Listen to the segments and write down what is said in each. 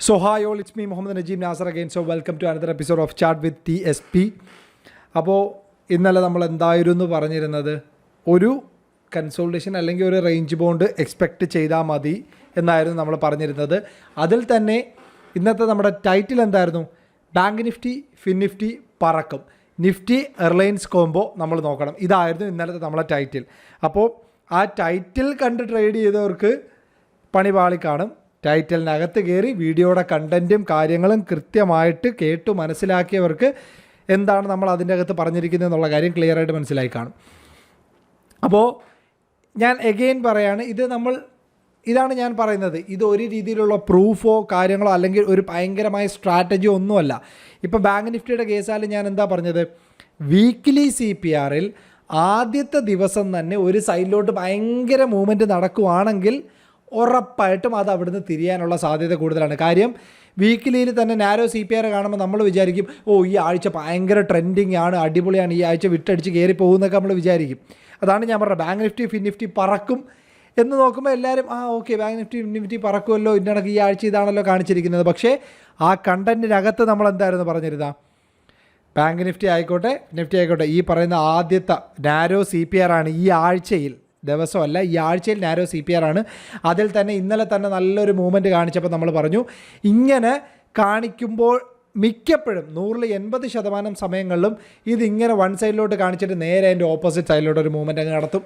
So hi all, it's me Nasar Najib Nasser again. So welcome to another episode of Chat with TSP. അപ്പോൾ ഇന്നലെ നമ്മൾ എന്തായിരുന്നു പറഞ്ഞിരുന്നത്? ഒരു കൺസോൾട്ടേഷൻ അല്ലെങ്കിൽ ഒരു റേഞ്ച് ബോണ്ട് എക്സ്പെക്റ്റ് ചെയ്താൽ മതി എന്നായിരുന്നു നമ്മൾ പറഞ്ഞിരുന്നത്. അതിൽ തന്നെ ഇന്നത്തെ നമ്മുടെ ടൈറ്റിൽ എന്തായിരുന്നു? ബാങ്ക് നിഫ്റ്റി ഫിൻ നിഫ്റ്റി പറക്കും. നിഫ്റ്റി എയർലൈൻസ് കോംബോ നമ്മൾ നോക്കണം. ഇതായിരുന്നു ഇന്നലത്തെ നമ്മളെ ടൈറ്റിൽ അപ്പോൾ ആ ടൈറ്റിൽ കണ്ട് ട്രേഡ് ചെയ്തവർക്ക് പണി പാളി കാണും ടൈറ്റലിനകത്ത് കയറി വീഡിയോയുടെ കണ്ടന്റും കാര്യങ്ങളും കൃത്യമായിട്ട് കേട്ടു മനസ്സിലാക്കിയവർക്ക് എന്താണ് നമ്മൾ അതിന്റെ അകത്ത് പറഞ്ഞിരിക്കുന്നത് എന്നുള്ള കാര്യം ക്ലിയർ ആയിട്ട് മനസ്സിലായി കാണും. അപ്പോൾ ഞാൻ എഗെയിൻ പറയാണ് ഇത് നമ്മൾ ഇതാണ് ഞാൻ പറയുന്നത് ഇത് ഒരു രീതിയിലുള്ള പ്രൂഫോ കാര്യങ്ങളോ അല്ലെങ്കിൽ ഒരു ഭയങ്കരമായ സ്ട്രാറ്റജിയോ ഒന്നുമല്ല ഇപ്പോൾ ബാങ്ക് നിഫ്റ്റിയുടെ കേസാലും ഞാൻ എന്താ പറഞ്ഞത്? വീക്ക്ലി സി പി ആറിൽ ആദ്യത്തെ ദിവസം തന്നെ ഒരു സൈഡിലോട്ട് ഭയങ്കര മൂവ്മെന്റ് നടക്കുവാണെങ്കിൽ ഉറപ്പായിട്ടും അത് അവിടുന്ന് തിരിയാനുള്ള സാധ്യത കൂടുതലാണ്. കാര്യം വീക്കിലിയിൽ തന്നെ നാരോ സി പി ആർ കാണുമ്പോൾ നമ്മൾ വിചാരിക്കും ഓ ഈ ആഴ്ച ഭയങ്കര ട്രെൻഡിങ് ആണ് അടിപൊളിയാണ് ഈ ആഴ്ച വിട്ടടിച്ച് കയറി പോകുന്നൊക്കെ നമ്മൾ വിചാരിക്കും. അതാണ് ഞാൻ പറഞ്ഞത്. ബാങ്ക് നിഫ്റ്റി ഫിൻ നിഫ്റ്റി പറക്കും എന്ന് നോക്കുമ്പോൾ എല്ലാവരും ആ ഓക്കെ ബാങ്ക് നിഫ്റ്റി നിഫ്റ്റി പറക്കുമല്ലോ ഇന്നടക്ക് ഈ ആഴ്ച ഇതാണല്ലോ കാണിച്ചിരിക്കുന്നത്. പക്ഷേ ആ കണ്ടന്റിനകത്ത് നമ്മൾ എന്തായിരുന്നു പറഞ്ഞിരുന്നാ ബാങ്ക് നിഫ്റ്റി ആയിക്കോട്ടെ നിഫ്റ്റി ആയിക്കോട്ടെ ഈ പറയുന്ന ആദ്യത്തെ നാരോ സി പി ആർ ആണ് ഈ ആഴ്ചയിൽ ദിവസമല്ല ഈ ആഴ്ചയിൽ നാരോ സി പി ആർ ആണ്. അതിൽ തന്നെ ഇന്നലെ തന്നെ നല്ലൊരു മൂവ്മെന്റ് കാണിച്ചപ്പോൾ നമ്മൾ പറഞ്ഞു ഇങ്ങനെ കാണിക്കുമ്പോൾ മിക്കപ്പോഴും നൂറിൽ എൺപത് ശതമാനം സമയങ്ങളിലും ഇതിങ്ങനെ വൺ സൈഡിലോട്ട് കാണിച്ചിട്ട് നേരെ അതിന്റെ ഓപ്പോസിറ്റ് സൈഡിലോട്ട് ഒരു മൂവ്മെന്റ് അങ്ങ് നടത്തും.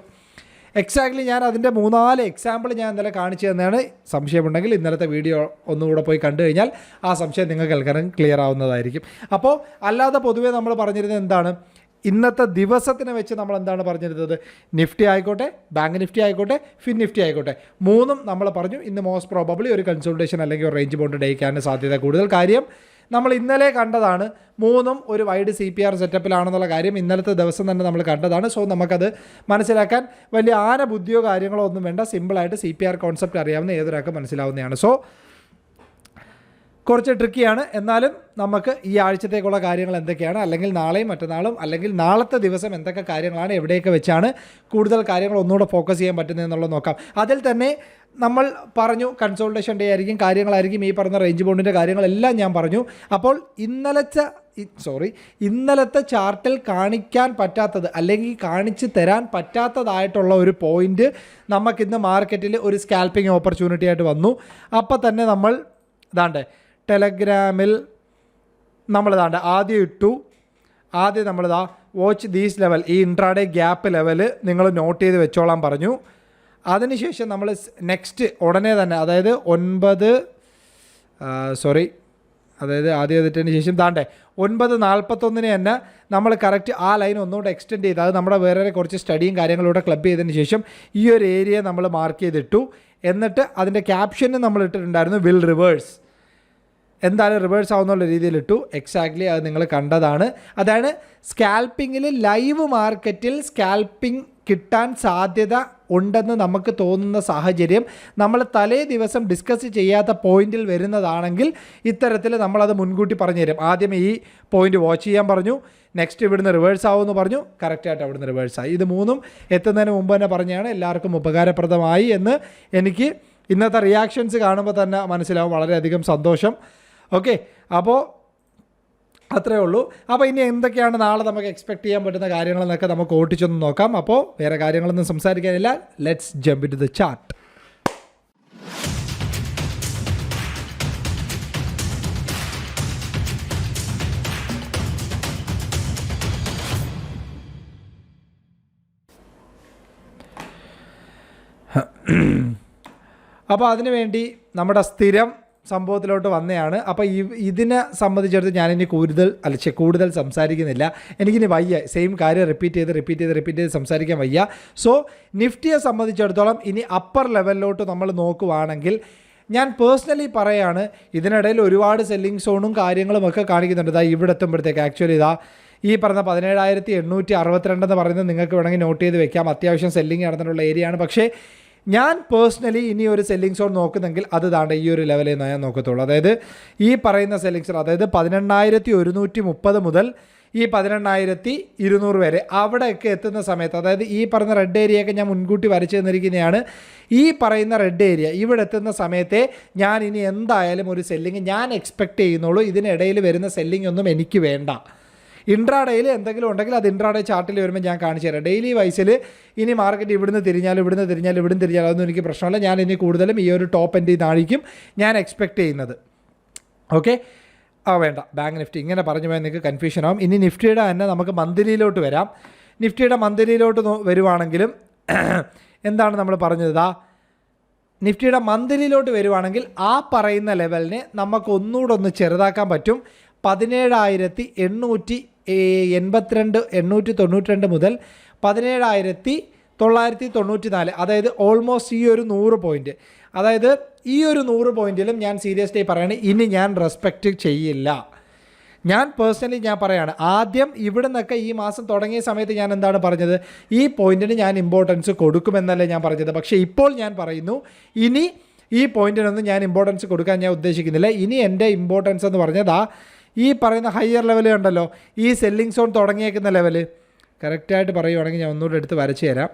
എക്സാക്ട്ലി ഞാൻ അതിന്റെ മൂന്നാൽ എക്സാമ്പിൾ ഞാൻ ഇന്നലെ കാണിച്ചു തന്നെയാണ് സംശയമുണ്ടെങ്കിൽ ഇന്നലത്തെ വീഡിയോ ഒന്നുകൂടെ പോയി കണ്ടു കഴിഞ്ഞാൽ ആ സംശയം നിങ്ങൾക്ക് കേൾക്കാനും ക്ലിയർ ആവുന്നതായിരിക്കും. അപ്പോൾ അല്ലാതെ പൊതുവേ നമ്മൾ പറഞ്ഞിരുന്നത് എന്താണ്? ഇന്നത്തെ ദിവസത്തിനെ വെച്ച് നമ്മൾ എന്താണ് പറഞ്ഞിരുന്നത്? നിഫ്റ്റി ആയിക്കോട്ടെ ബാങ്ക് നിഫ്റ്റി ആയിക്കോട്ടെ ഫിൻ നിഫ്റ്റി ആയിക്കോട്ടെ. മൂന്നും നമ്മൾ പറഞ്ഞു ഇന്ന് മോസ്റ്റ് പ്രോബബ്ലി ഒരു കൺസൾട്ടേഷൻ അല്ലെങ്കിൽ ഒരു റേഞ്ച് ബോണ്ട് ഡേക്കാൻ സാധ്യത കൂടുതൽ. കാര്യം നമ്മൾ ഇന്നലെ കണ്ടതാണ് മൂന്നും ഒരു വൈഡ് സി പി ആർ സെറ്റപ്പിലാണെന്നുള്ള കാര്യം ഇന്നലത്തെ ദിവസം തന്നെ നമ്മൾ കണ്ടതാണ്. സോ നമുക്കത് മനസ്സിലാക്കാൻ വലിയ ആന ബുദ്ധിയോ കാര്യങ്ങളോ ഒന്നും വേണ്ട. സിമ്പിളായിട്ട് സി പി ആർ കോൺസെപ്റ്റ് അറിയാവുന്ന ഏതൊരാൾക്ക് മനസ്സിലാവുന്നതാണ്. സോ കുറച്ച് ട്രിക്കിയാണ് എന്നാലും നമുക്ക് ഈ ആഴ്ചത്തേക്കുള്ള കാര്യങ്ങൾ എന്തൊക്കെയാണ്? അല്ലെങ്കിൽ നാളെയും മറ്റന്നാളും അല്ലെങ്കിൽ നാളത്തെ ദിവസം എന്തൊക്കെ കാര്യങ്ങളാണ് എവിടെയൊക്കെ വെച്ചാണ് കൂടുതൽ കാര്യങ്ങൾ ഒന്നുകൂടെ ഫോക്കസ് ചെയ്യാൻ പറ്റുന്നതെന്നുള്ളത് നോക്കാം. അതിൽ തന്നെ നമ്മൾ പറഞ്ഞു കൺസൾട്ടേഷൻ ഡേ ആയിരിക്കും കാര്യങ്ങളായിരിക്കും ഈ പറഞ്ഞ റേഞ്ച് ബോണ്ടിന്റെ കാര്യങ്ങളെല്ലാം ഞാൻ പറഞ്ഞു. അപ്പോൾ ഇന്നലത്തെ സോറി ഇന്നലത്തെ ചാർട്ടിൽ കാണിക്കാൻ പറ്റാത്തത് അല്ലെങ്കിൽ കാണിച്ച് തരാൻ പറ്റാത്തതായിട്ടുള്ള ഒരു പോയിന്റ് നമുക്കിന്ന് മാർക്കറ്റിൽ ഒരു സ്കാൽപ്പിംഗ് ഓപ്പർച്യൂണിറ്റി ആയിട്ട് വന്നു. അപ്പോൾ തന്നെ നമ്മൾ ഇതാണ്ട് ടെലഗ്രാമിൽ നമ്മളിതാണ്ട് ആദ്യം ഇട്ടു. ആദ്യം നമ്മളിതാ വാച്ച് ദീസ് ലെവൽ ഈ ഇൻട്രാഡേ ഗ്യാപ്പ് ലെവൽ നിങ്ങൾ നോട്ട് ചെയ്ത് വെച്ചോളാൻ പറഞ്ഞു. അതിനുശേഷം നമ്മൾ നെക്സ്റ്റ് ഉടനെ തന്നെ അതായത് ഒൻപത് സോറി അതായത് ആദ്യം എതിട്ടതിന് ശേഷം താണ്ടേ ഒൻപത് നാൽപ്പത്തൊന്നിന് തന്നെ നമ്മൾ കറക്റ്റ് ആ ലൈൻ ഒന്നുകൂടെ എക്സ്റ്റെൻഡ് ചെയ്ത് അത് നമ്മുടെ വേറെ കുറച്ച് സ്റ്റഡിയും കാര്യങ്ങളൂടെ ക്ലബ് ചെയ്തതിന് ശേഷം ഈ ഒരു ഏരിയ നമ്മൾ മാർക്ക് ചെയ്തിട്ടു. എന്നിട്ട് അതിന്റെ ക്യാപ്ഷന് നമ്മൾ ഇട്ടിട്ടുണ്ടായിരുന്നു വിൽ റിവേഴ്സ് എന്തായാലും റിവേഴ്സ് ആവുന്നുള്ള രീതിയിൽ ഇട്ടു. എക്സാക്ട്ലി അത് നിങ്ങൾ കണ്ടതാണ്. അതാണ് സ്കാൽപ്പിങ്ങിൽ ലൈവ് മാർക്കറ്റിൽ സ്കാൽപ്പിംഗ് കിട്ടാൻ സാധ്യത ഉണ്ടെന്ന് നമുക്ക് തോന്നുന്ന സാഹചര്യം. നമ്മൾ തലേ ദിവസം ഡിസ്കസ് ചെയ്യാത്ത പോയിന്റിൽ വരുന്നതാണെങ്കിൽ ഇത്തരത്തിൽ നമ്മളത് മുൻകൂട്ടി പറഞ്ഞു തരും. ആദ്യം ഈ പോയിന്റ് വാച്ച് ചെയ്യാൻ പറഞ്ഞു. നെക്സ്റ്റ് ഇവിടുന്ന് റിവേഴ്സ് ആവുമെന്ന് പറഞ്ഞു. കറക്റ്റായിട്ട് അവിടുന്ന് റിവേഴ്സ് ആയി. ഇത് മൂന്നും എത്തുന്നതിന് മുമ്പ് തന്നെ പറഞ്ഞാണ്. എല്ലാവർക്കും ഉപകാരപ്രദമായി എന്ന് എനിക്ക് ഇന്നത്തെ റിയാക്ഷൻസ് കാണുമ്പോൾ തന്നെ മനസ്സിലാവും. വളരെയധികം സന്തോഷം. ഓക്കെ അപ്പോൾ അത്രേ ഉള്ളൂ. അപ്പോൾ ഇനി എന്തൊക്കെയാണ് നാളെ നമുക്ക് എക്സ്പെക്ട് ചെയ്യാൻ പറ്റുന്ന കാര്യങ്ങളെന്നൊക്കെ നമുക്ക് ഓട്ടിച്ചൊന്ന് നോക്കാം. അപ്പോൾ വേറെ കാര്യങ്ങളൊന്നും സംസാരിക്കാനില്ല. Let's jump into the chart അപ്പോൾ അതിനുവേണ്ടി നമ്മുടെ സ്ഥിരം സംഭവത്തിലോട്ട് വന്നതാണ് അപ്പോൾ ഈ ഇതിനെ സംബന്ധിച്ചിടത്ത് ഞാനിനി കൂടുതൽ അല്ല കൂടുതൽ സംസാരിക്കുന്നില്ല. എനിക്കിനി വയ്യ. സെയിം കാര്യം റിപ്പീറ്റ് ചെയ്ത് റിപ്പീറ്റ് ചെയ്ത് റിപ്പീറ്റ് ചെയ്ത് സംസാരിക്കാൻ വയ്യ. സോ നിഫ്റ്റിയെ സംബന്ധിച്ചിടത്തോളം ഇനി അപ്പർ ലെവലിലോട്ട് നമ്മൾ നോക്കുവാണെങ്കിൽ ഞാൻ പേഴ്സണലി പറയാണ് ഇതിനിടയിൽ ഒരുപാട് സെല്ലിംഗ് സോണും കാര്യങ്ങളും ഒക്കെ കാണിക്കുന്നുണ്ട്. ഇതാ ഇവിടെ എത്തുമ്പോഴത്തേക്ക് ആക്ച്വലി ഇതാ ഈ പറഞ്ഞ പതിനേഴായിരത്തി എണ്ണൂറ്റി അറുപത്തിരണ്ടെന്ന് പറയുന്നത് നിങ്ങൾക്ക് വേണമെങ്കിൽ നോട്ട് ചെയ്ത് വെക്കാം. അത്യാവശ്യം സെല്ലിംഗ് നടന്നിട്ടുള്ള ഏരിയയാണ് പക്ഷേ ഞാൻ പേഴ്സണലി ഇനി ഒരു സെല്ലിംഗ് സോൺ നോക്കുന്നെങ്കിൽ അത് താണ്ട ഈ ഒരു ലെവലിൽ നിന്ന് ഞാൻ നോക്കത്തുള്ളൂ. അതായത് ഈ പറയുന്ന സെല്ലിംഗ് സോൺ അതായത് പതിനെണ്ണായിരത്തി ഒരുന്നൂറ്റി മുപ്പത് മുതൽ ഈ പതിനെണ്ണായിരത്തി ഇരുന്നൂറ് വരെ അവിടെയൊക്കെ എത്തുന്ന സമയത്ത് അതായത് ഈ പറയുന്ന റെഡ് ഏരിയയൊക്കെ ഞാൻ മുൻകൂട്ടി വരച്ചു തന്നിരിക്കുന്നതാണ് ഈ പറയുന്ന റെഡ് ഏരിയ ഇവിടെ എത്തുന്ന സമയത്തെ ഞാൻ ഇനി എന്തായാലും ഒരു സെല്ലിങ് ഞാൻ എക്സ്പെക്റ്റ് ചെയ്യുന്നുള്ളൂ. ഇതിനിടയിൽ വരുന്ന സെല്ലിംഗ് ഒന്നും എനിക്ക് വേണ്ട. ഇൻട്രാഡേയിൽ എന്തെങ്കിലും ഉണ്ടെങ്കിൽ അത് ഇൻട്രാഡേ ചാർട്ടിൽ വരുമ്പോൾ ഞാൻ കാണിച്ചു തരാം. ഡെയിലി വൈസിൽ ഇനി മാർക്കറ്റ് ഇവിടുന്ന് തിരിഞ്ഞാലും ഇവിടുന്ന് തിരിഞ്ഞാലും ഇവിടുന്ന് തിരിഞ്ഞാൽ അതൊന്നും എനിക്ക് പ്രശ്നമല്ല. ഞാൻ ഇനി കൂടുതലും ഈ ഒരു ടോപ്പ് എന്റെ നാഴിക്കും ഞാൻ എക്സ്പെക്റ്റ് ചെയ്യുന്നത്. ഓക്കെ? ആ വേണ്ട. Bank Nifty. ഇങ്ങനെ പറഞ്ഞു പോയാൽ നിങ്ങൾക്ക് കൺഫ്യൂഷൻ ആവും. ഇനി നിഫ്റ്റിയുടെ തന്നെ നമുക്ക് മന്ത്ലിയിലോട്ട് വരാം. നിഫ്റ്റിയുടെ മന്ത്ലിയിലോട്ട് വരുവാണെങ്കിലും എന്താണ് നമ്മൾ പറഞ്ഞത്? നിഫ്റ്റിയുടെ മന്ത്ലിയിലോട്ട് വരുവാണെങ്കിൽ ആ പറയുന്ന ലെവലിനെ നമുക്ക് ഒന്നുകൂടെ ഒന്ന് ചെറുതാക്കാൻ പറ്റും. പതിനേഴായിരത്തി എണ്ണൂറ്റി എൺപത്തിരണ്ട് എണ്ണൂറ്റി തൊണ്ണൂറ്റി രണ്ട് മുതൽ പതിനേഴായിരത്തി തൊള്ളായിരത്തി തൊണ്ണൂറ്റി നാല് അതായത് ഓൾമോസ്റ്റ് ഈ ഒരു നൂറ് പോയിന്റ് അതായത് ഈ ഒരു നൂറ് പോയിന്റിലും ഞാൻ സീരിയസ്ലി പറയാണ് ഇനി ഞാൻ റെസ്പെക്റ്റ് ചെയ്യില്ല. ഞാൻ പേഴ്സണലി ഞാൻ പറയാണ് ആദ്യം ഇവിടെ നിന്നൊക്കെ ഈ മാസം തുടങ്ങിയ സമയത്ത് ഞാൻ എന്താണ് പറഞ്ഞത്? ഈ പോയിന്റിന് ഞാൻ ഇമ്പോർട്ടൻസ് കൊടുക്കുമെന്നല്ലേ ഞാൻ പറഞ്ഞത്. പക്ഷേ ഇപ്പോൾ ഞാൻ പറയുന്നു ഇനി ഈ പോയിന്റിനൊന്നും ഞാൻ ഇമ്പോർട്ടൻസ് കൊടുക്കാൻ ഞാൻ ഉദ്ദേശിക്കുന്നില്ല. ഇനി എന്റെ ഇമ്പോർട്ടൻസ് എന്ന് പറഞ്ഞത് ആ ഈ പറയുന്ന ഹയർ ലെവൽ ഉണ്ടല്ലോ ഈ സെല്ലിംഗ് സോൺ തുടങ്ങിയേക്കുന്ന ലെവൽ കറക്റ്റായിട്ട് പറയുവാണെങ്കിൽ ഞാൻ ഒന്നുകൂടെ എടുത്ത് വരച്ചു തരാം.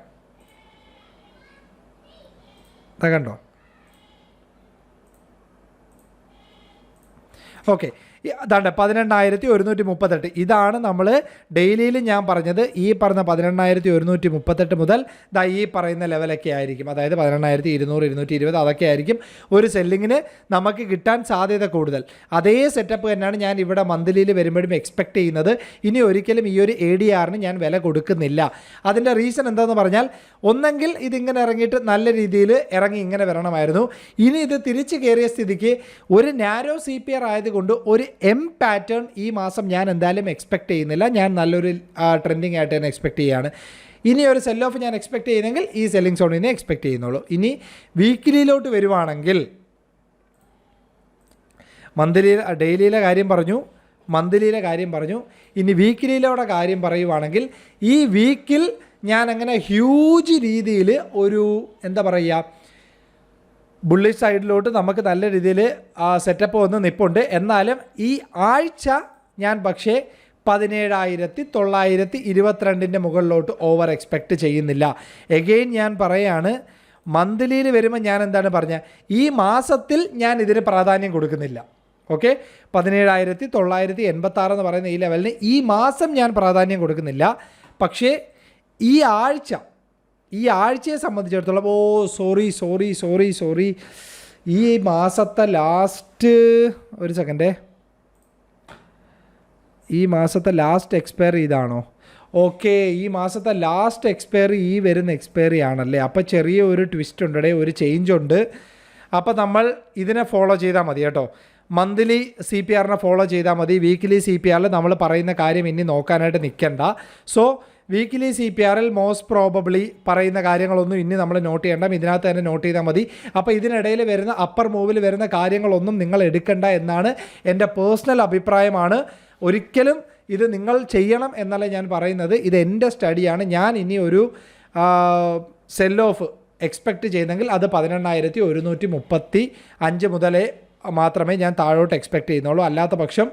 കണ്ടോ? ഓക്കെ അതാണ്ട് പതിനെണ്ണായിരത്തി ഒരുന്നൂറ്റി മുപ്പത്തെട്ട് ഇതാണ് നമ്മൾ ഡെയിലിയിൽ ഞാൻ പറഞ്ഞത് ഈ പറഞ്ഞ പതിനെണ്ണായിരത്തി ഒരുന്നൂറ്റി മുപ്പത്തെട്ട് മുതൽ ദാ ഈ പറയുന്ന ലെവലൊക്കെ ആയിരിക്കും. അതായത് പതിനെണ്ണായിരത്തി ഇരുന്നൂറ് ഇരുന്നൂറ്റി ഇരുപത് അതൊക്കെ ആയിരിക്കും ഒരു സെല്ലിങ്ങിന് നമുക്ക് കിട്ടാൻ സാധ്യത കൂടുതൽ. അതേ സെറ്റപ്പ് തന്നെയാണ് ഞാൻ ഇവിടെ മന്ത്ലിയിൽ വരുമ്പോഴും എക്സ്പെക്ട് ചെയ്യുന്നത്. ഇനി ഒരിക്കലും ഈ ഒരു എ ഡി ആറിന് ഞാൻ വില കൊടുക്കുന്നില്ല. അതിന്റെ റീസൺ എന്താണെന്ന് പറഞ്ഞാൽ ഒന്നെങ്കിൽ ഇതിങ്ങനെ ഇറങ്ങിയിട്ട് നല്ല രീതിയിൽ ഇറങ്ങി ഇങ്ങനെ വരണമായിരുന്നു. ഇനി ഇത് തിരിച്ചു കയറിയ സ്ഥിതിക്ക് ഒരു നാരോ സി പി ആർ ആയതുകൊണ്ട് ഒരു എം പാറ്റേൺ ഈ മാസം ഞാൻ എന്തായാലും എക്സ്പെക്ട് ചെയ്യുന്നില്ല. ഞാൻ നല്ലൊരു ട്രെൻഡിങ് ആയിട്ട് തന്നെ എക്സ്പെക്ട് ചെയ്യുകയാണ് ഇനി ഒരു സെൽ ഓഫ് ഞാൻ എക്സ്പെക്ട് ചെയ്യുന്നെങ്കിൽ ഈ സെല്ലിംഗ് സോണിൽ ഇനി എക്സ്പെക്ട് ചെയ്യുന്നുള്ളൂ. ഇനി വീക്കിലിയിലോട്ട് വരുവാണെങ്കിൽ മന്ത്ലി ഡെയിലിയിലെ കാര്യം പറഞ്ഞു മന്ത്ലിയിലെ കാര്യം പറഞ്ഞു. ഇനി വീക്കിലിയിലൂടെ കാര്യം പറയുവാണെങ്കിൽ ഈ വീക്കിൽ ഞാൻ അങ്ങനെ ഹ്യൂജ് രീതിയിൽ ഒരു എന്താ പറയുക ബുള്ളിഷ് സൈഡിലോട്ട് നമുക്ക് നല്ല രീതിയിൽ സെറ്റപ്പ് വന്ന് നിപ്പുണ്ട്. എന്നാലും ഈ ആഴ്ച ഞാൻ പക്ഷേ പതിനേഴായിരത്തി തൊള്ളായിരത്തി ഇരുപത്തിരണ്ടിന്റെ മുകളിലോട്ട് ഓവർ എക്സ്പെക്റ്റ് ചെയ്യുന്നില്ല. എഗെയിൻ ഞാൻ പറയാണ് മന്ത്ലിയിൽ വരുമ്പോൾ ഞാൻ എന്താണ് പറഞ്ഞത് ഈ മാസത്തിൽ ഞാൻ ഇതിന് പ്രാധാന്യം കൊടുക്കുന്നില്ല. ഓക്കെ പതിനേഴായിരത്തി തൊള്ളായിരത്തി എൺപത്താറ് എന്ന് പറയുന്ന ഈ ലെവലിന് ഈ മാസം ഞാൻ പ്രാധാന്യം കൊടുക്കുന്നില്ല. പക്ഷേ ഈ ആഴ്ച ഈ ആഴ്ചയെ സംബന്ധിച്ചിടത്തോളം oh sorry sorry sorry sorry ഈ മാസത്തെ ലാസ്റ്റ് ഒരു സെക്കൻഡേ ഈ മാസത്തെ ലാസ്റ്റ് എക്സ്പയറി ഇതാണോ? ഓക്കെ ഈ മാസത്തെ ലാസ്റ്റ് എക്സ്പയറി ഈ വരുന്ന എക്സ്പയറി ആണല്ലേ? അപ്പോൾ ചെറിയ ഒരു ട്വിസ്റ്റ് ഉണ്ടേ ഒരു ചേഞ്ച് ഉണ്ട്. അപ്പോൾ നമ്മൾ ഇതിനെ ഫോളോ ചെയ്താൽ മതി കേട്ടോ. മന്ത്ലി സി പി ആറിനെ ഫോളോ ചെയ്താൽ മതി. വീക്ക്ലി സി പി ആറിൽ നമ്മൾ പറയുന്ന കാര്യം ഇനി നോക്കാനായിട്ട് നിൽക്കണ്ട സോ വീക്കിലി സി പി ആറിൽ മോസ്റ്റ് പ്രോബബ്ലി പറയുന്ന കാര്യങ്ങളൊന്നും ഇനി നമ്മൾ നോട്ട് ചെയ്യണ്ട. ഇതിനകത്ത് തന്നെ നോട്ട് ചെയ്താൽ മതി. അപ്പോൾ ഇതിനിടയിൽ വരുന്ന അപ്പർ മൂവിൽ വരുന്ന കാര്യങ്ങളൊന്നും നിങ്ങൾ എടുക്കണ്ട എന്നാണ് എന്റെ പേഴ്സണൽ അഭിപ്രായമാണ്. ഒരിക്കലും ഇത് നിങ്ങൾ ചെയ്യണം എന്നല്ല ഞാൻ പറയുന്നത്. ഇത് എന്റെ സ്റ്റഡിയാണ് ഞാൻ ഇനി ഒരു സെൽ ഓഫ് എക്സ്പെക്റ്റ് ചെയ്യുന്നെങ്കിൽ അത് പതിനെണ്ണായിരത്തി ഒരുന്നൂറ്റി മുപ്പത്തി അഞ്ച് മുതലേ മാത്രമേ ഞാൻ താഴോട്ട് എക്സ്പെക്റ്റ് ചെയ്യുന്നുള്ളൂ. അല്ലാത്ത പക്ഷം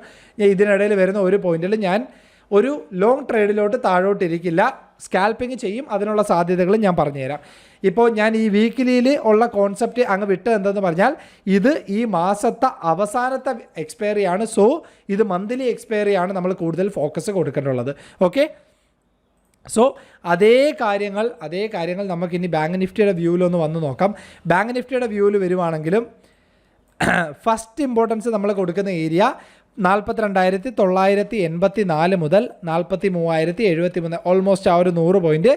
ഇതിനിടയിൽ വരുന്ന ഒരു പോയിന്റിൽ ഞാൻ ഒരു ലോങ് ട്രേഡിലോട്ട് താഴോട്ടിരിക്കില്ല. സ്കാൽപ്പിംഗ് ചെയ്യും. അതിനുള്ള സാധ്യതകളും ഞാൻ പറഞ്ഞുതരാം. ഇപ്പോൾ ഞാൻ ഈ വീക്കിലിയിൽ ഉള്ള കോൺസെപ്റ്റ് അങ്ങ് വിട്ട് എന്തെന്ന് പറഞ്ഞാൽ ഇത് ഈ മാസത്തെ അവസാനത്തെ എക്സ്പയറി ആണ്. സോ ഇത് മന്ത്ലി എക്സ്പയറി ആണ് നമ്മൾ കൂടുതൽ ഫോക്കസ് കൊടുക്കേണ്ടുള്ളത് ഓക്കെ സോ അതേ കാര്യങ്ങൾ അതേ കാര്യങ്ങൾ നമുക്കിനി ബാങ്ക് നിഫ്റ്റിയുടെ വ്യൂവിലൊന്ന് വന്ന് നോക്കാം. ബാങ്ക് നിഫ്റ്റിയുടെ വ്യൂവിൽ വരുവാണെങ്കിലും ഫസ്റ്റ് ഇമ്പോർട്ടൻസ് നമ്മൾ കൊടുക്കുന്ന ഏരിയ നാൽപ്പത്തിരണ്ടായിരത്തി തൊള്ളായിരത്തി എൺപത്തി നാല് മുതൽ നാൽപ്പത്തി മൂവായിരത്തി എഴുപത്തി മൂന്ന് ഓൾമോസ്റ്റ് ആ ഒരു നൂറ് പോയിന്റ്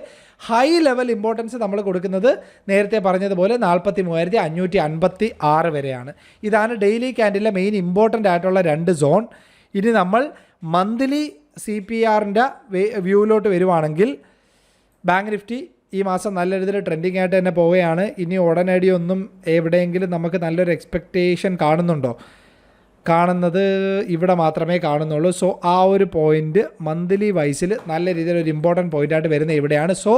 ഹൈ ലെവൽ ഇമ്പോർട്ടൻസ് നമ്മൾ കൊടുക്കുന്നത് നേരത്തെ പറഞ്ഞതുപോലെ നാൽപ്പത്തി മൂവായിരത്തി അഞ്ഞൂറ്റി അൻപത്തി ആറ് വരെയാണ്. ഇതാണ് ഡെയിലി ക്യാൻഡിലെ മെയിൻ ഇമ്പോർട്ടന്റ് ആയിട്ടുള്ള രണ്ട് സോൺ ഇനി നമ്മൾ മന്ത്ലി സി പി ആറിന്റെ വ്യൂവിലോട്ട് വരുവാണെങ്കിൽ ബാങ്ക് നിഫ്റ്റി ഈ മാസം നല്ല രീതിയിൽ ട്രെൻഡിങ് ആയിട്ട് തന്നെ പോവുകയാണ്. ഇനി ഉടനടി ഒന്നും എവിടെയെങ്കിലും നമുക്ക് നല്ലൊരു എക്സ്പെക്റ്റേഷൻ കാണുന്നുണ്ടോ? കാണുന്നത് ഇവിടെ മാത്രമേ കാണുന്നുള്ളൂ. സോ ആ ഒരു പോയിന്റ് മന്ത്ലി വൈസിൽ നല്ല രീതിയിൽ ഒരു ഇമ്പോർട്ടന്റ് പോയിന്റ് ആയിട്ട് വരുന്നത് ഇവിടെയാണ്. സോ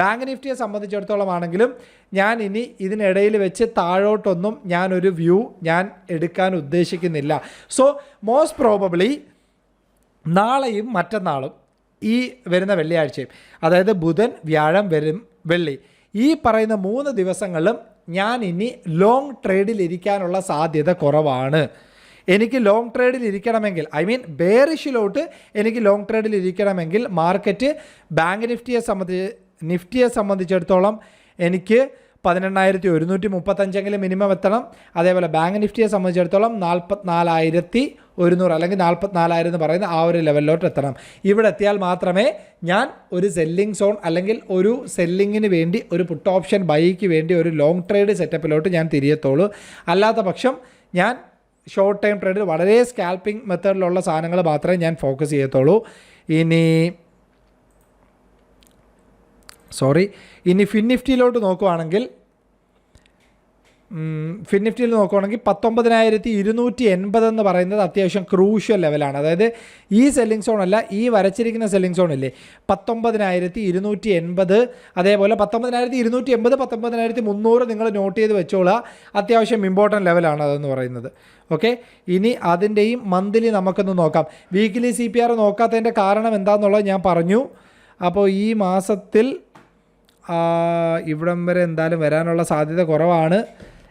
ബാങ്ക് നിഫ്റ്റിയെ സംബന്ധിച്ചിടത്തോളം ആണെങ്കിലും ഞാൻ ഇനി ഇതിനിടയിൽ വെച്ച് താഴോട്ടൊന്നും ഞാനൊരു വ്യൂ ഞാൻ എടുക്കാൻ ഉദ്ദേശിക്കുന്നില്ല. സോ മോസ്റ്റ് പ്രോബബ്ലി നാളെയും മറ്റന്നാളും ഈ വരുന്ന വെള്ളിയാഴ്ചയും അതായത് ബുധൻ വ്യാഴം വരും വെള്ളി ഈ പറയുന്ന മൂന്ന് ദിവസങ്ങളിലും ഞാൻ ഇനി ലോങ് ട്രേഡിൽ ഇരിക്കാനുള്ള സാധ്യത കുറവാണ്. എനിക്ക് ലോങ് ട്രേഡിൽ ഇരിക്കണമെങ്കിൽ ഐ മീൻ ബേറിഷിലോട്ട് എനിക്ക് ലോങ് ട്രേഡിൽ ഇരിക്കണമെങ്കിൽ മാർക്കറ്റ് ബാങ്ക് നിഫ്റ്റിയെ സംബന്ധിച്ച് നിഫ്റ്റിയെ സംബന്ധിച്ചിടത്തോളം എനിക്ക് പതിനെണ്ണായിരത്തി ഒരുന്നൂറ്റി മുപ്പത്തഞ്ചെങ്കിലും മിനിമം എത്തണം. അതേപോലെ ബാങ്ക് നിഫ്റ്റിയെ സംബന്ധിച്ചിടത്തോളം നാൽപ്പത്തിനാലായിരത്തി ഒരുന്നൂറ് അല്ലെങ്കിൽ നാൽപ്പത്തിനാലായിരം എന്ന് പറയുന്ന ആ ഒരു ലെവലിലോട്ട് എത്തണം. ഇവിടെ എത്തിയാൽ മാത്രമേ ഞാൻ ഒരു സെല്ലിംഗ് സോൺ അല്ലെങ്കിൽ ഒരു സെല്ലിങ്ങിന് വേണ്ടി ഒരു പുട്ട് ഓപ്ഷൻ ബൈക്ക് വേണ്ടി ഒരു ലോങ് ട്രേഡ് സെറ്റപ്പിലോട്ട് ഞാൻ തിരിയത്തുള്ളൂ. അല്ലാത്ത പക്ഷം ഞാൻ ഷോർട്ട് ടൈം ട്രേഡിൽ വളരെ സ്കാൽപ്പിംഗ് മെത്തേഡിലുള്ള സാധനങ്ങൾ മാത്രമേ ഞാൻ ഫോക്കസ് ചെയ്യത്തുള്ളൂ. ഇനി സോറി ഇനി ഫിൻ നിഫ്റ്റിയിലോട്ട് നോക്കുവാണെങ്കിൽ ഫിൻ നിഫ്റ്റിയിൽ നോക്കുവാണെങ്കിൽ പത്തൊമ്പതിനായിരത്തി ഇരുന്നൂറ്റി എൺപത് എന്ന് പറയുന്നത് അത്യാവശ്യം ക്രൂഷ്യൽ ലെവലാണ് അതായത് ഈ സെല്ലിംഗ് സോൺ അല്ല ഈ വരച്ചിരിക്കുന്ന സെല്ലിംഗ് സോൺ ഇല്ലേ? പത്തൊമ്പതിനായിരത്തി ഇരുന്നൂറ്റി എൺപത് അതേപോലെ പത്തൊമ്പതിനായിരത്തി ഇരുന്നൂറ്റി എൺപത് പത്തൊമ്പതിനായിരത്തി മുന്നൂറ് നിങ്ങൾ നോട്ട് ചെയ്ത് വെച്ചോളുക. അത്യാവശ്യം ഇമ്പോർട്ടന്റ് ലെവലാണ് അതെന്ന് പറയുന്നത്. ഓക്കെ ഇനി അതിന്റെയും മന്ത്ലി നമുക്കൊന്ന് നോക്കാം. വീക്കിലി സി പി ആർ നോക്കാത്തതിന്റെ കാരണം എന്താണെന്നുള്ളത് ഞാൻ പറഞ്ഞു. അപ്പോൾ ഈ മാസത്തിൽ ഇവിടം വരെ എന്തായാലും വരാനുള്ള സാധ്യത കുറവാണ്.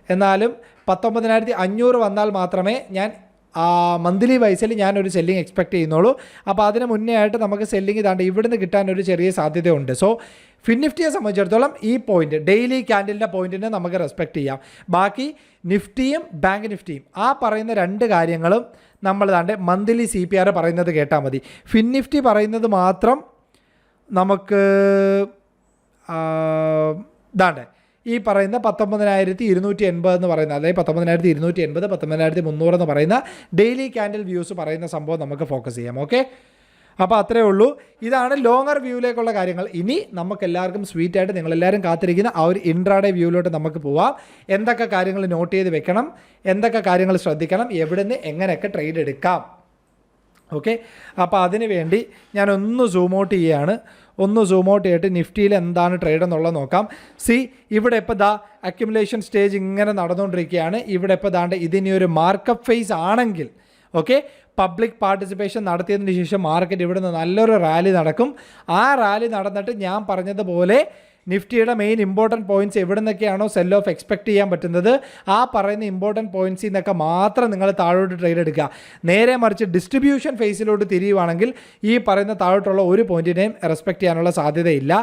എന്നാലും പത്തൊമ്പതിനായിരത്തി അഞ്ഞൂറ് വന്നാൽ മാത്രമേ ഞാൻ മന്ത്ലി വൈസിൽ ഞാനൊരു സെല്ലിംഗ് എക്സ്പെക്ട് ചെയ്യുന്നുള്ളൂ. അപ്പോൾ അതിന് മുന്നേ ആയിട്ട് നമുക്ക് സെല്ലിംഗ് ഇതാണ്ട് ഇവിടുന്ന് കിട്ടാൻ ഒരു ചെറിയ സാധ്യതയുണ്ട്. സോ ഫിൻനിഫ്റ്റിയെ സംബന്ധിച്ചിടത്തോളം ഈ പോയിന്റ് ഡെയിലി ക്യാൻഡിലിന്റെ പോയിന്റിനെ നമുക്ക് റെസ്പെക്ട് ചെയ്യാം. ബാക്കി നിഫ്റ്റിയും ബാങ്ക് നിഫ്റ്റിയും ആ പറയുന്ന രണ്ട് കാര്യങ്ങളും നമ്മൾ താണ്ട് മന്ത്ലി സി പി ആർ പറയുന്നത് കേട്ടാൽ മതി. ഫിൻ നിഫ്റ്റി പറയുന്നത് മാത്രം നമുക്ക് ഇതാണ്ട് ഈ പറയുന്ന പത്തൊമ്പതിനായിരത്തി ഇരുന്നൂറ്റി എൺപത് എന്ന് പറയുന്ന അതായത് പത്തൊമ്പതിനായിരത്തി ഇരുന്നൂറ്റി എൺപത് പത്തൊമ്പതിനായിരത്തി മുന്നൂറ് എന്ന് പറയുന്ന ഡെയിലി ക്യാൻഡിൽ വ്യൂസ് പറയുന്ന സംഭവം നമുക്ക് ഫോക്കസ് ചെയ്യാം ഓക്കെ അപ്പോൾ അത്രേ ഉള്ളൂ. ഇതാണ് ലോങ്ങർ വ്യൂവിലേക്കുള്ള കാര്യങ്ങൾ. ഇനി നമുക്ക് എല്ലാവർക്കും സ്വീറ്റ് ആയിട്ട് നിങ്ങളെല്ലാവരും കാത്തിരിക്കുന്ന ആ ഒരു ഇൻട്രാഡേ വ്യൂവിലോട്ട് നമുക്ക് പോവാം. എന്തൊക്കെ കാര്യങ്ങൾ നോട്ട് ചെയ്ത് വെക്കണം? എന്തൊക്കെ കാര്യങ്ങൾ ശ്രദ്ധിക്കണം? എവിടുന്ന് എങ്ങനെയൊക്കെ ട്രേഡ് എടുക്കാം? ഓക്കെ അപ്പോൾ അതിന് വേണ്ടി ഞാൻ ഒന്ന് സൂം ഔട്ട് ചെയ്യുകയാണ് ഒന്ന് സൂം ഔട്ട് ചെയ്തിട്ട് നിഫ്റ്റിയിൽ എന്താണ് ട്രേഡ് എന്നുള്ളത് നോക്കാം. സി ഇവിടെ ഇപ്പോൾ ദാ അക്യുമുലേഷൻ സ്റ്റേജ് ഇങ്ങനെ നടന്നുകൊണ്ടിരിക്കുകയാണ്. ഇവിടെ ഇപ്പോൾ ദാണ്ട് ഇതിനി ഒരു മാർക്കപ്പ് ഫേസ് ആണെങ്കിൽ ഓക്കെ പബ്ലിക് പാർട്ടിസിപ്പേഷൻ നടത്തിയതിന് ശേഷം മാർക്കറ്റ് ഇവിടുന്ന് നല്ലൊരു റാലി നടക്കും. ആ റാലി നടന്നിട്ട് ഞാൻ പറഞ്ഞതുപോലെ നിഫ്റ്റിയുടെ മെയിൻ ഇമ്പോർട്ടന്റ് പോയിന്റ്സ് എവിടെ നിന്നൊക്കെയാണോ സെൽ ഓഫ് എക്സ്പെക്ട് ചെയ്യാൻ പറ്റുന്നത് ആ പറയുന്ന ഇമ്പോർട്ടന്റ് പോയിന്റ്സിൽ നിന്നൊക്കെ മാത്രം നിങ്ങൾ താഴോട്ട് ട്രേഡ് എടുക്കുക. നേരെ മറിച്ച് ഡിസ്ട്രിബ്യൂഷൻ ഫേസിലോട്ട് തിരിയുവാണെങ്കിൽ ഈ പറയുന്ന താഴോട്ടുള്ള ഒരു പോയിന്റിനെയും റെസ്പെക്ട് ചെയ്യാനുള്ള സാധ്യതയില്ല.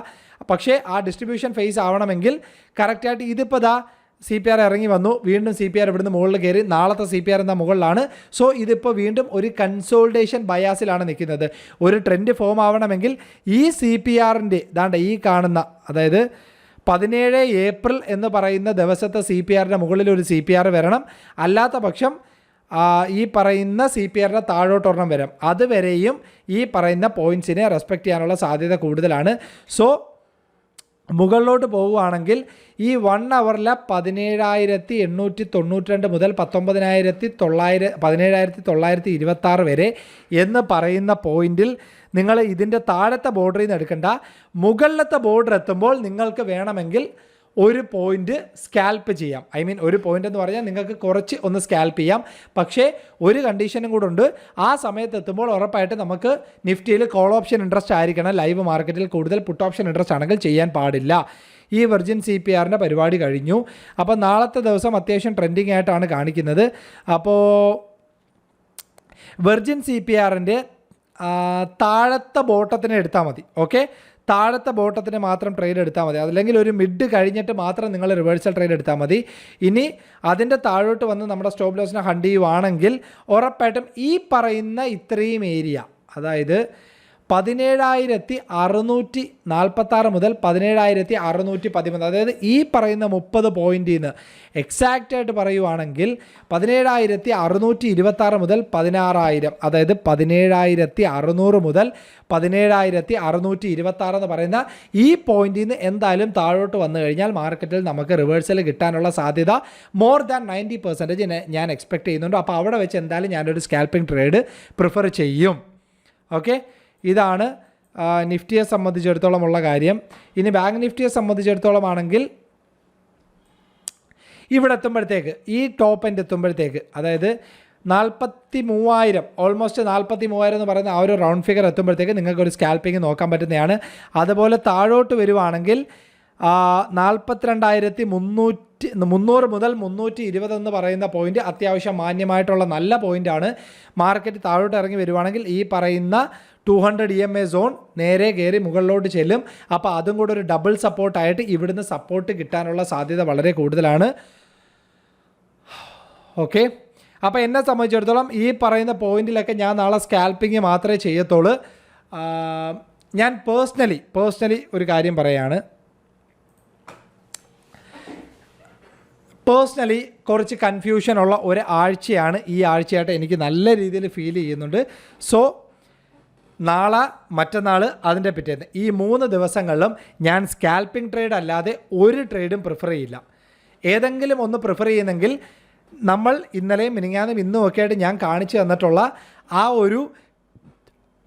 പക്ഷേ ആ ഡിസ്ട്രിബ്യൂഷൻ ഫേസ് ആവണമെങ്കിൽ കറക്റ്റായിട്ട് ഇതിപ്പോൾ ദാ സി പി ആർ ഇറങ്ങി വന്നു. വീണ്ടും സി പി ആർ ഇവിടുന്ന് മുകളിൽ കയറി. നാളത്തെ സി പി ആർ എന്ന മുകളിലാണ്. സോ ഇതിപ്പോൾ വീണ്ടും ഒരു കൺസോൾട്ടേഷൻ ബയാസിലാണ് നിൽക്കുന്നത്. ഒരു ട്രെൻഡ് ഫോം ആവണമെങ്കിൽ ഈ സി പി ആറിന്റെ ഇതാണ്ട് ഈ കാണുന്ന അതായത് പതിനേഴ് ഏപ്രിൽ എന്ന് പറയുന്ന ദിവസത്തെ സി പി ആറിന്റെ മുകളിൽ ഒരു സി പി ആർ വരണം. അല്ലാത്ത പക്ഷം ഈ പറയുന്ന സി പി ആറിന്റെ താഴോട്ടൊരെണ്ണം വരും. അതുവരെയും ഈ പറയുന്ന പോയിൻസിനെ റെസ്പെക്റ്റ് ചെയ്യാനുള്ള സാധ്യത കൂടുതലാണ്. സോ മുകളിലോട്ട് പോവുകയാണെങ്കിൽ ഈ വൺ അവറിലെ പതിനേഴായിരത്തി എണ്ണൂറ്റി തൊണ്ണൂറ്റി രണ്ട് മുതൽ പത്തൊമ്പതിനായിരത്തി തൊള്ളായിര പതിനേഴായിരത്തി തൊള്ളായിരത്തി ഇരുപത്തി ആറ് വരെ എന്ന് പറയുന്ന പോയിന്റിൽ നിങ്ങൾ ഇതിന്റെ താഴത്തെ ബോർഡറിൽ നിന്ന് എടുക്കേണ്ട. മുകളിലത്തെ ബോർഡർ എത്തുമ്പോൾ നിങ്ങൾക്ക് വേണമെങ്കിൽ ഒരു പോയിന്റ് സ്കാൽപ്പ് ചെയ്യാം. ഐ മീൻ ഒരു പോയിന്റ് എന്ന് പറഞ്ഞാൽ നിങ്ങൾക്ക് കുറച്ച് ഒന്ന് സ്കാൽപ്പ് ചെയ്യാം. പക്ഷേ ഒരു കണ്ടീഷനും കൂടെ ഉണ്ട്. ആ സമയത്ത് എത്തുമ്പോൾ ഉറപ്പായിട്ട് നമുക്ക് നിഫ്റ്റിയിൽ കോൾ ഓപ്ഷൻ ഇൻട്രസ്റ്റ് ആയിരിക്കണം. ലൈവ് മാർക്കറ്റിൽ കൂടുതൽ പുട്ട് ഓപ്ഷൻ ഇൻട്രസ്റ്റ് ആണെങ്കിൽ ചെയ്യാൻ പാടില്ല. ഈ വെർജിൻ സി പി ആറിന്റെ പരിപാടി കഴിഞ്ഞു. അപ്പോൾ നാളത്തെ ദിവസം അത്യാവശ്യം ട്രെൻഡിങ് ആയിട്ടാണ് കാണിക്കുന്നത്. അപ്പോൾ വെർജിൻ സി പി ആറിന്റെ താഴത്തെ ബോട്ടത്തിനെ എടുത്താൽ മതി. ഓക്കെ താഴത്തെ ബോട്ടത്തിന് മാത്രം ട്രേഡ് എടുത്താൽ മതി. അല്ലെങ്കിൽ ഒരു മിഡ് കഴിഞ്ഞിട്ട് മാത്രം നിങ്ങൾ റിവേഴ്സൽ ട്രേഡ് എടുത്താൽ മതി. ഇനി അതിന്റെ താഴോട്ട് വന്ന് നമ്മുടെ സ്റ്റോപ്പ് ലോസിനെ ഹണ്ട് ചെയ്യുവാണെങ്കിൽ ഉറപ്പായിട്ടും ഈ പറയുന്ന ഇത്രയും ഏരിയ അതായത് പതിനേഴായിരത്തി അറുന്നൂറ്റി നാൽപ്പത്താറ് മുതൽ പതിനേഴായിരത്തി അറുന്നൂറ്റി പതിമൂന്ന് അതായത് ഈ പറയുന്ന മുപ്പത് പോയിന്റിൽ നിന്ന് എക്സാക്റ്റ് ആയിട്ട് പറയുവാണെങ്കിൽ പതിനേഴായിരത്തി അറുന്നൂറ്റി ഇരുപത്താറ് മുതൽ പതിനാറായിരം. അതായത് പതിനേഴായിരത്തി അറുന്നൂറ് മുതൽ പതിനേഴായിരത്തി അറുന്നൂറ്റി ഇരുപത്താറ് എന്ന് പറയുന്ന ഈ പോയിന്റിൽ നിന്ന് എന്തായാലും താഴോട്ട് വന്നു കഴിഞ്ഞാൽ മാർക്കറ്റിൽ നമുക്ക് റിവേഴ്സൽ കിട്ടാനുള്ള സാധ്യത മോർ ദാൻ നയന്റി പെർസെന്റേജ് ഞാൻ എക്സ്പെക്ട് ചെയ്യുന്നുണ്ട്. അപ്പോൾ അവിടെ വെച്ച് എന്തായാലും ഞാനൊരു സ്കാൽപ്പിംഗ് ട്രേഡ് പ്രിഫർ ചെയ്യും. ഓക്കെ ഇതാണ് നിഫ്റ്റിയെ സംബന്ധിച്ചിടത്തോളം ഉള്ള കാര്യം. ഇനി ബാങ്ക് നിഫ്റ്റിയെ സംബന്ധിച്ചിടത്തോളം ആണെങ്കിൽ ഇവിടെ എത്തുമ്പോഴത്തേക്ക് ഈ ടോപ്പ് എൻഡ് എത്തുമ്പോഴത്തേക്ക് അതായത് നാൽപ്പത്തി മൂവായിരം ഓൾമോസ്റ്റ് നാൽപ്പത്തി മൂവായിരം എന്ന് പറയുന്ന ആ ഒരു റൗണ്ട് ഫിഗർ എത്തുമ്പോഴത്തേക്ക് നിങ്ങൾക്ക് ഒരു സ്കാൽപ്പിംഗ് നോക്കാൻ പറ്റുന്നതാണ്. അതുപോലെ താഴോട്ട് വരുവാണെങ്കിൽ നാൽപ്പത്തിരണ്ടായിരത്തി മുന്നൂറ്റി മുന്നൂറ് മുതൽ മുന്നൂറ്റി ഇരുപത് എന്ന് പറയുന്ന പോയിന്റ് അത്യാവശ്യം മാന്യമായിട്ടുള്ള നല്ല പോയിന്റാണ്. മാർക്കറ്റ് താഴോട്ട് ഇറങ്ങി വരുവാണെങ്കിൽ ഈ പറയുന്ന two hundred E M A zone നേരെ കയറി മുകളിലോട്ട് ചെല്ലും. അപ്പോൾ അതും കൂടെ ഒരു ഡബിൾ സപ്പോർട്ടായിട്ട് ഇവിടുന്ന് സപ്പോർട്ട് കിട്ടാനുള്ള സാധ്യത വളരെ കൂടുതലാണ്. ഓക്കെ അപ്പോൾ എന്നെ സംബന്ധിച്ചിടത്തോളം ഈ പറയുന്ന പോയിന്റിലൊക്കെ ഞാൻ നാളെ സ്കാൽപ്പിങ് മാത്രമേ ചെയ്യത്തുള്ളൂ. ഞാൻ പേഴ്സണലി പേഴ്സണലി ഒരു കാര്യം പറയാണ്. പേഴ്സണലി കുറച്ച് കൺഫ്യൂഷനുള്ള ഒരു ആഴ്ചയാണ് ഈ ആഴ്ചയായിട്ട് എനിക്ക് നല്ല രീതിയിൽ ഫീൽ ചെയ്യുന്നുണ്ട്. സോ നാളെ മറ്റന്നാൾ അതിന്റെ പിറ്റേന്ന്. ഈ മൂന്ന് ദിവസങ്ങളിലും ഞാൻ സ്കാൽപ്പിംഗ് ട്രേഡ് അല്ലാതെ ഒരു ട്രേഡും പ്രിഫർ ചെയ്യില്ല. ഏതെങ്കിലും ഒന്ന് പ്രിഫർ ചെയ്യുന്നെങ്കിൽ നമ്മൾ ഇന്നലെയും മിനിങ്ങാനും ഇന്നും ഒക്കെ ആയിട്ട് ഞാൻ കാണിച്ചു തന്നിട്ടുള്ള ആ ഒരു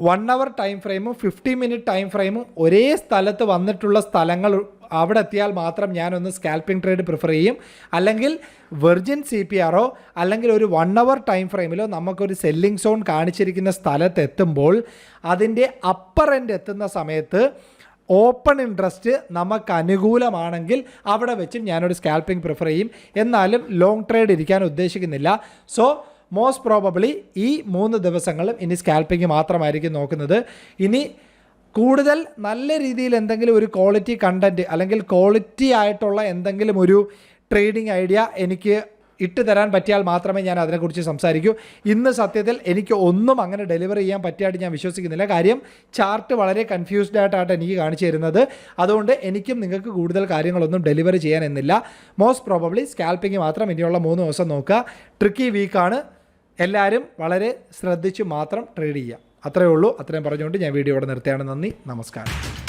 വൺ അവർ ടൈം ഫ്രെയിമും ഫിഫ്റ്റി മിനിറ്റ് ടൈം ഫ്രെയിമും ഒരേ സ്ഥലത്ത് വന്നിട്ടുള്ള സ്ഥലങ്ങൾ അവിടെ എത്തിയാൽ മാത്രം ഞാനൊന്ന് സ്കാൽപ്പിംഗ് ട്രേഡ് പ്രിഫർ ചെയ്യും. അല്ലെങ്കിൽ വെർജിൻ സി പി ആറോ അല്ലെങ്കിൽ ഒരു വൺ അവർ ടൈം ഫ്രെയിമിലോ നമുക്കൊരു സെല്ലിംഗ് സോൺ കാണിച്ചിരിക്കുന്ന സ്ഥലത്ത് എത്തുമ്പോൾ അതിന്റെ അപ്പർ എൻഡ് എത്തുന്ന സമയത്ത് ഓപ്പൺ ഇൻട്രസ്റ്റ് നമുക്ക് അനുകൂലമാണെങ്കിൽ അവിടെ വെച്ചും ഞാനൊരു സ്കാൽപ്പിംഗ് പ്രിഫർ ചെയ്യും. എന്നാലും ലോങ് ട്രേഡ് ഇരിക്കാൻ ഉദ്ദേശിക്കുന്നില്ല. സോ മോസ്റ്റ് പ്രോബബ്ലി ഈ മൂന്ന് ദിവസങ്ങളും ഇനി സ്കാൽപ്പിംഗ് മാത്രമായിരിക്കും നോക്കുന്നത്. ഇനി കൂടുതൽ നല്ല രീതിയിൽ എന്തെങ്കിലും ഒരു ക്വാളിറ്റി കണ്ടന്റ് അല്ലെങ്കിൽ ക്വാളിറ്റി ആയിട്ടുള്ള എന്തെങ്കിലും ഒരു ട്രേഡിംഗ് ഐഡിയ എനിക്ക് ഇട്ട് തരാൻ പറ്റിയാൽ മാത്രമേ ഞാൻ അതിനെക്കുറിച്ച് സംസാരിക്കൂ. ഇന്ന് സത്യത്തിൽ എനിക്ക് ഒന്നും അങ്ങനെ ഡെലിവർ ചെയ്യാൻ പറ്റിയായിട്ട് ഞാൻ വിശ്വസിക്കുന്നില്ല. കാര്യം ചാർട്ട് വളരെ കൺഫ്യൂസ്ഡ് ആയിട്ടാണ് എനിക്ക് കാണിച്ചു തരുന്നത്. അതുകൊണ്ട് എനിക്കും നിങ്ങൾക്ക് കൂടുതൽ കാര്യങ്ങളൊന്നും ഡെലിവർ ചെയ്യാൻ എന്നില്ല. മോസ്റ്റ് പ്രോബബ്ലി സ്കാൽപ്പിംഗ് മാത്രം ഇനിയുള്ള മൂന്ന് ദിവസം നോക്കുക. ട്രിക്കി വീക്കാണ് എല്ലാവരും വളരെ ശ്രദ്ധിച്ച് മാത്രം ട്രേഡ് ചെയ്യുക. അത്രയേ ഉള്ളൂ. അത്രയും പറഞ്ഞുകൊണ്ട് ഞാൻ വീഡിയോ ഇവിടെ നിർത്തിയാണ് നന്ദി. നമസ്കാരം.